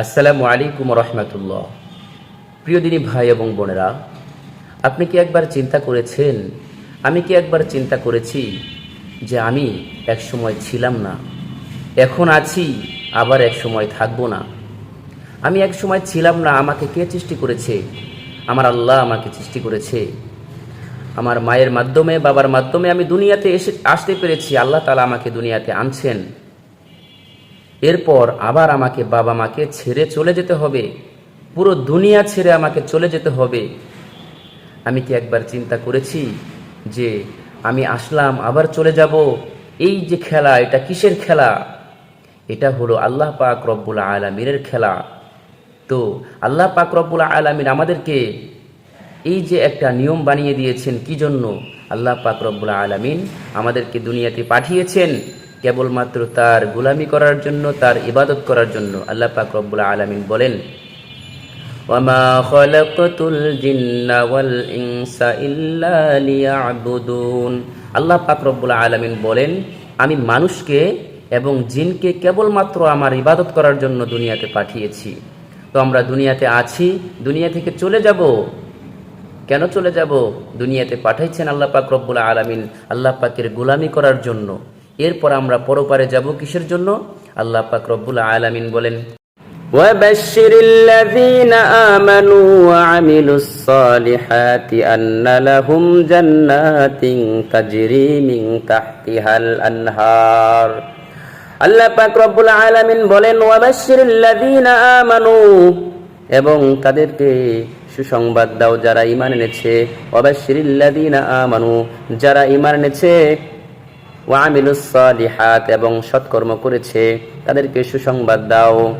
আসসালামু আলাইকুম রহমতুল্লাহ। প্রিয় দিনী ভাই এবং বোনেরা, আপনি কি একবার চিন্তা করেছেন, আমি কি একবার চিন্তা করেছি যে আমি এক সময় ছিলাম না, এখন আছি, আবার এক সময় থাকব না? আমি এক সময় ছিলাম না, আমাকে কে সৃষ্টি করেছে? আমার আল্লাহ আমাকে সৃষ্টি করেছে। আমার মায়ের মাধ্যমে, বাবার মাধ্যমে আমি দুনিয়াতে এসে, আসতে পেরেছি, আল্লাহ তালা আমাকে দুনিয়াতে আনছেন। এরপর আবার আমাকে বাবা মাকে ছেড়ে চলে যেতে হবে। পুরো দুনিয়া ছেড়ে আমাকে চলে যেতে হবে। আমি কি একবার চিন্তা করেছি যে আমি আসলাম, আবার চলে যাব? এই যে খেলা, এটা কিসের খেলা? এটা হলো আল্লাহ পাক রব্বুল আলমিনের খেলা। তো আল্লাহ পাক রব্বুল আলমিন আমাদেরকে এই যে একটা নিয়ম বানিয়ে দিয়েছেন, কি জন্য? আল্লাহ পাক রব্বুল আলমিন আমাদেরকে দুনিয়াতে পাঠিয়েছেন। কেবলমাত্র তার গোলামি করার জন্য তার ইবাদত করার জন্য আল্লাহ পাক রব্বুল আলমিন বলেন وما خلقت الجن والإنس إلا ليعبدون আল্লাহ পাক রব্বুল আলামিন বলেন আমি মানুষকে এবং জিনকে কেবলমাত্র আমার ইবাদত করার জন্য দুনিয়াতে পাঠিয়েছি তো আমরা দুনিয়াতে আছি দুনিয়া থেকে চলে যাব কেন চলে যাব দুনিয়াতে পাঠাইছেন আল্লাহ পাক রব্বুল আলামিন আল্লাহ পাকের গোলামি করার জন্য এরপর আমরা পরপারে যাব কিসের জন্য আল্লাহ পাক রব্বুল আলামিন বলেন وبشر الذين آمنوا وعملوا الصالحات أن لهم جنات تجري من تحتها الأنهار আল্লাহ পাক রব্বুল আলামিন বলেন ওয়াবাশশিরিল্লাযীনা আমানু এবং তাদেরকে সুসংবাদ দাও যারা ঈমান এনেছে ওয়াবাশশিরিল্লাযীনা আমানু যারা ঈমান এনেছে ওয়ামিলুস সালিহাত, এবং সৎকর্ম করেছে, তাদেরকে সুসংবাদ দাও।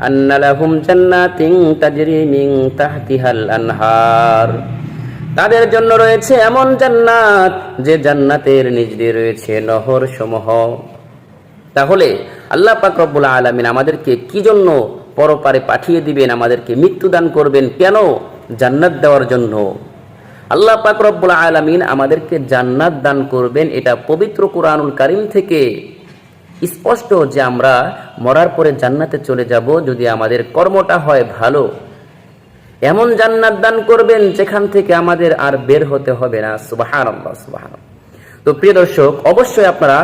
আন্না লাহুম জান্নাতিন তাজরি তাহতিহাল আনহার। তাদের জন্য রয়েছে এমন জান্নাত, যে জান্নাতের নিচ দিয়ে রয়েছে নহর সমূহ। তাহলে আল্লাহ পাক রব্বুল আলামিন আমাদেরকে কি জন্য পরপারে পাঠিয়ে দিবেন, আমাদেরকে মৃত্যু দান করবেন? কেন? জান্নাত দেওয়ার জন্য। আল্লাহ পাক রব্বুল আলামিন আমাদেরকে জান্নাত দান করবেন। এটা পবিত্র কোরআনুল কারিম থেকে স্পষ্ট যে আমরা মরার পরে জান্নাতে চলে যাব যদি আমাদের কর্মটা হয় ভালো। এমন জান্নাত দান করবেন যেখান থেকে আমাদের আর বের হতে হবে না। সুবাহান সুবাহান তো প্রিয় দর্শক, অবশ্যই আপনারা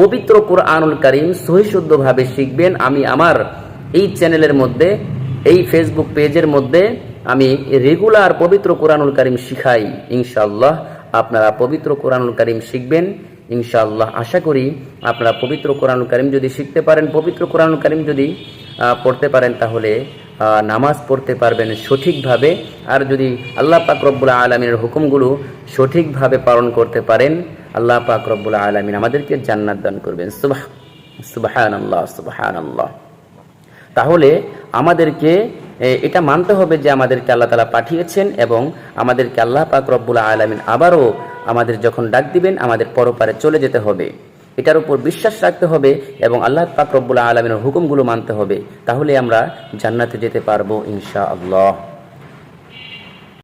পবিত্র কোরআনুল কারিম সহিশুদ্ধভাবে শিখবেন। আমি আমার এই চ্যানেলের মধ্যে, এই ফেসবুক পেজের মধ্যে আমি রেগুলার পবিত্র কোরআনুল কারিম শিখাই, ইনশাআল্লাহ। আপনারা পবিত্র কোরআনুল কারিম শিখবেন, ইনশাআল্লাহ। আশা করি আপনারা পবিত্র কোরআনুল কারিম যদি শিখতে পারেন, পবিত্র কোরআনুল কারিম যদি পড়তে পারেন তাহলে নামাজ পড়তে পারবেন সঠিকভাবে। আর যদি আল্লাহ পাক রব্বুল আলমিনের হুকুমগুলো সঠিকভাবে পালন করতে পারেন, আল্লাহ পাক রব্বুল আলমিন আমাদেরকে জান্নাত দান করবেন। সুবাহ সুবাহান আল্লাহ তাহলে আমাদেরকে এটা মানতে হবে যে আমাদেরকে আল্লাহ তালা পাঠিয়েছেন এবং আমাদেরকে আল্লাহ পাক রব্বুল আলমিন আবারও আমাদের যখন ডাক দিবেন, আমাদের পরপারে চলে যেতে হবে। এটার উপর বিশ্বাস রাখতে হবে এবং আল্লাহ পাক রব্বুল আলমিনের হুকুমগুলো মানতে হবে। তাহলে আমরা জান্নাতে যেতে পারব ইনশা আল্লাহ